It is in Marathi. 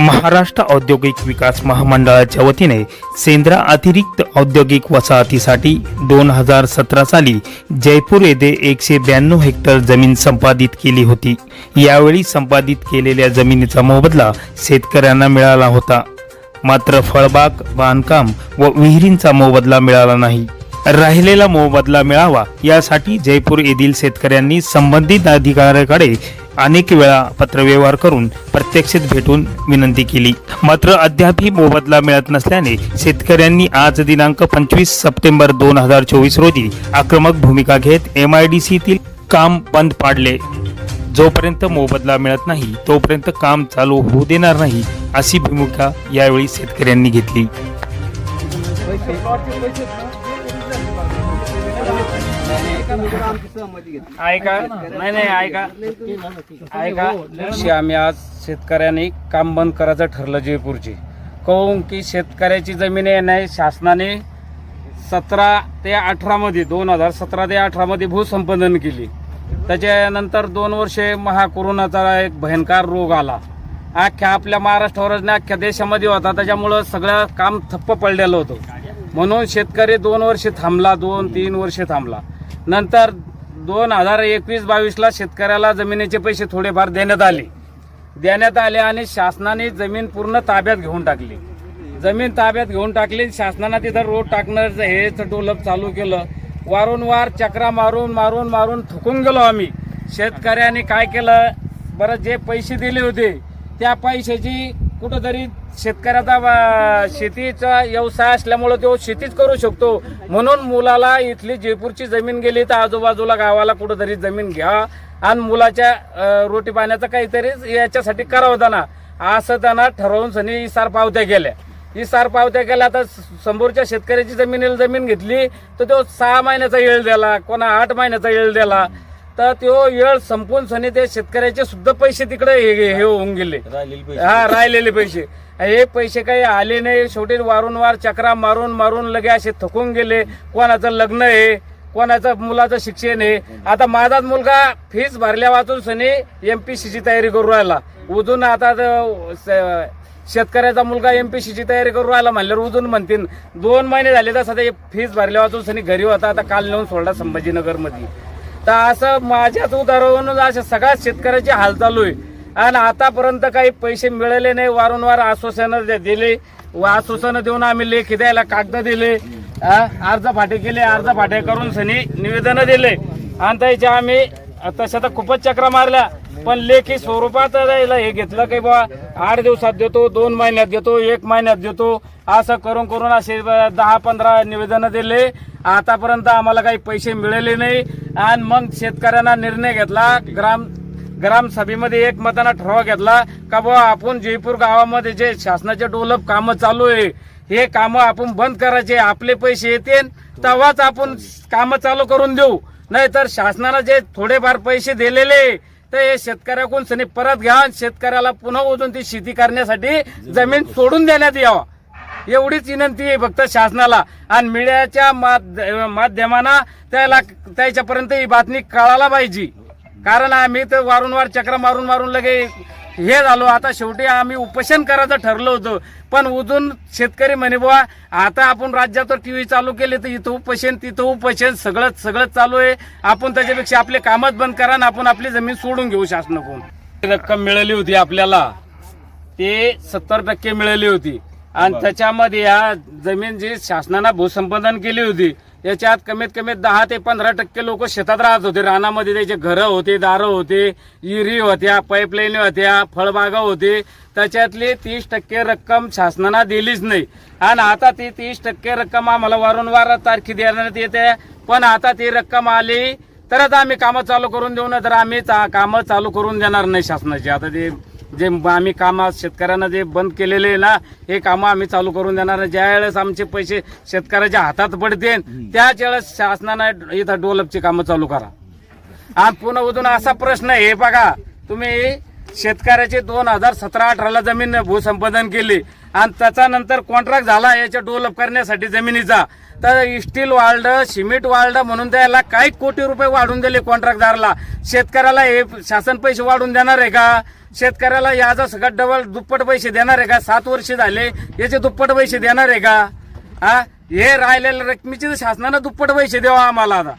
महाराष्ट्र औद्योगिक विकास महामंडळाच्या वतीने सेंद्रा अतिरिक्त औद्योगिक वसाहतीसाठी दोन हजार सतरा साली जयपूर येथे एकशे ब्याण्णव हेक्टर जमीन संपादित केली होती. यावेळी संपादित केलेल्या जमिनीचा मोबदला शेतकऱ्यांना मिळाला होता. मात्र फळबाग बांधकाम व विहिरींचा मोबदला मिळाला नाही. राहिलेला मोबदला मिळावा यासाठी जयपूर येथील शेतकऱ्यांनी संबंधित अधिकाऱ्याकडे अनेक वेळा पत्रव्यवहार करून प्रत्यक्षात भेटून विनंती केली. मात्र अद्यापही मोबदला मिळत नसल्याने शेतकऱ्यांनी आज दिनांक पंचवीस सप्टेंबर दोन हजार चोवीस रोजी आक्रमक भूमिका घेत एम आय डी सीतील काम बंद पाडले. जोपर्यंत मोबदला मिळत नाही तोपर्यंत काम चालू होऊ देणार नाही अशी भूमिका यावेळी शेतकऱ्यांनी घेतली. ऐका. नाही नाही ऐका. ऐका. दिवशी आम्ही आज शेतकऱ्यांनी काम बंद करायचं ठरलं जयपूरची. कहून की शेतकऱ्याची जमीन आहे नाही शासनाने सतरा ते अठरामध्ये दोन हजार सतरा ते अठरामध्ये भूसंपादन केली. त्याच्यानंतर दोन वर्षे महाकोरोनाचा एक भयंकर रोग आला. अख्ख्या आपल्या महाराष्ट्रावरच नाही अख्ख्या देशामध्ये होता. त्याच्यामुळं सगळं काम थप्प पडलेलं होतं. म्हणून शेतकरी दोन वर्षे थांबला दोन तीन वर्षे थांबला. नंतर दोन हजार एकवीस बावीसला शेतकऱ्याला जमिनीचे पैसे थोडेफार देण्यात आले. देण्यात आले आणि शासनाने जमीन पूर्ण ताब्यात घेऊन टाकली. जमीन ताब्यात घेऊन टाकली शासनानं तिथं रोड टाकण्याचं हे डोलप चालू केलं. वारंवार चक्रा मारून मारून मारून थकून गेलो आम्ही. शेतकऱ्यांनी काय केलं? बरं जे पैसे दिले होते त्या पैशाची कुठंतरी शेतकऱ्याचा शेतीचा व्यवसाय असल्यामुळं तो शेतीच करू शकतो. म्हणून मुलाला इथली जयपूरची जमीन गेली तर आजूबाजूला गावाला कुठंतरी जमीन घ्या आणि मुलाच्या रोटी पाण्याचं काहीतरी याच्यासाठी करावं त्यांना. असं त्यांना ठरवून सनी इसार पावत्या गेल्या इसार पावत्या गेल्या तर समोरच्या शेतकऱ्याची जमिनीला जमीन घेतली तर तो सहा महिन्याचा येळ दिला कोणा आठ महिन्याचा येळ दिला तर तो येळ संपून सनी ते शेतकऱ्याचे सुद्धा पैसे तिकडे हे हे होऊन गेले. हा राहिलेले पैसे. हे पैसे काही आले नाही. शेवटी वारंवार चक्रा मारून मारून लगे असे थकून गेले. कोणाचं लग्न आहे कोणाचं मुलाचं शिक्षण आहे. आता माझाच मुलगा फीस भरल्या वाचून सनी एम पी ची तयारी करू राहिला. उजून आता शेतकऱ्याचा मुलगा एम पी ची तयारी करू राहिला म्हणल्यावर उजून म्हणतील दोन महिने झाले तर सध्या फीस भरल्या वाचून सनी घरी होता. आता काल नेऊन सोडला संभाजीनगरमध्ये तर असं माझ्याच उदाहरण अशा सगळ्या शेतकऱ्याचे हाल चालू आहे आणि आतापर्यंत काही पैसे मिळाले नाही वारंवार आश्वासनं दिले. व आश्वासन देऊन आम्ही लेखी द्यायला कागद दिले. अर्ज फाटे केले अर्ज फाटे करून सनी निवेदन दिले. आणि त्याच्या आम्ही तशा तर खूपच चक्रा मारल्या. पण लेखी स्वरूपात हे घेतलं की बा आठ दिवसात देतो दोन महिन्यात देतो एक महिन्यात देतो. असं करून करून असे दहा पंधरा निवेदन दिले. आतापर्यंत आम्हाला काही पैसे मिळाले नाही. आणि मग शेतकऱ्यांना निर्णय घेतला ग्राम ग्रामसभेमध्ये एक मताना ठराव घेतला का बुवा आपण जयपूर गावामध्ये जे शासनाचे डोलप कामं चालू आहे हे कामं आपण बंद करायचे आपले पैसे येतील तेव्हाच आपण कामं चालू करून देऊ. नाहीतर शासनानं जे थोडेफार पैसे दिलेले तर हे शेतकऱ्याकडून सनी परत घ्या शेतकऱ्याला पुन्हा उजून ती शेती करण्यासाठी जमीन सोडून देण्यात यावा. एवढीच विनंती आहे फक्त शासनाला आणि मीडियाच्या माध्यमांना माध्यमानं त्याला त्याच्यापर्यंत ही बातमी कळायला पाहिजे. कारण आम्ही तर वारंवार चक्र मारून मारून लगे हे झालो. आता शेवटी आम्ही उपोषण करायचं ठरलो होतो. पण उजून शेतकरी म्हणे बुवा आता आपण राज्यात टीव्ही चालू केले तर इथं उपोषण तिथं उपोषण सगळंच सगळंच चालू आहे. आपण त्याच्यापेक्षा आपले कामच बंद करा आणि आपण आपली जमीन सोडून घेऊ शासनाकडून. रक्कम मिळाली होती आपल्याला. ते सत्तर टक्के मिळाली होती. आणि त्याच्यामध्ये या जमीन जी शासनानं भूसंपादन केली होती याच्यात कमीत कमी दहा ते पंधरा टक्के लोक शेतात राहत होते. रानामध्ये त्याचे घरं होते दारं होते विहिरी होत्या पाईपलाईन होत्या फळबागा होते. त्याच्यातली तीस टक्के रक्कम शासनानं दिलीच नाही. आणि आता ती तीस टक्के रक्कम आम्हाला वारंवार तारखी देण्यात येते. पण आता ती रक्कम आली तरच आम्ही कामं चालू करून देऊ ना तर आम्ही चा- कामं चालू करून देणार नाही शासनाची. आता ते जे आम्ही कामं शेतकऱ्यांना जे बंद केलेले ना हे कामं आम्ही चालू करून देणार. ज्या वेळेस आमचे पैसे शेतकऱ्याच्या हातात पडतील त्याच वेळेस शासनानं इथं डेव्हलपची कामं चालू करा. आणि पुन्हा अजून असा प्रश्न आहे हे बघा तुम्ही शेतकऱ्याचे दोन हजार सतरा अठराला जमीन भूसंपादन केली. आणि त्याच्यानंतर कॉन्ट्रॅक्ट झाला याच्या डेव्हलप करण्यासाठी जमिनीचा. तर स्टील वाल्ड सिमेंट वाल्ड म्हणून त्याला काही कोटी रुपये वाढून दिले कॉन्ट्रॅक्टदारला शेतकऱ्याला हे शासन पैसे वाढून देणार आहे का? शेतकऱ्याला याचा सगळं डबल दुप्पट पैसे देणार आहे का? सात वर्ष झाले याचे दुप्पट पैसे देणार आहे का? हा? हे राहिलेल्या रकमेचे तर शासनानं दुप्पट पैसे द्यावा आम्हाला आता.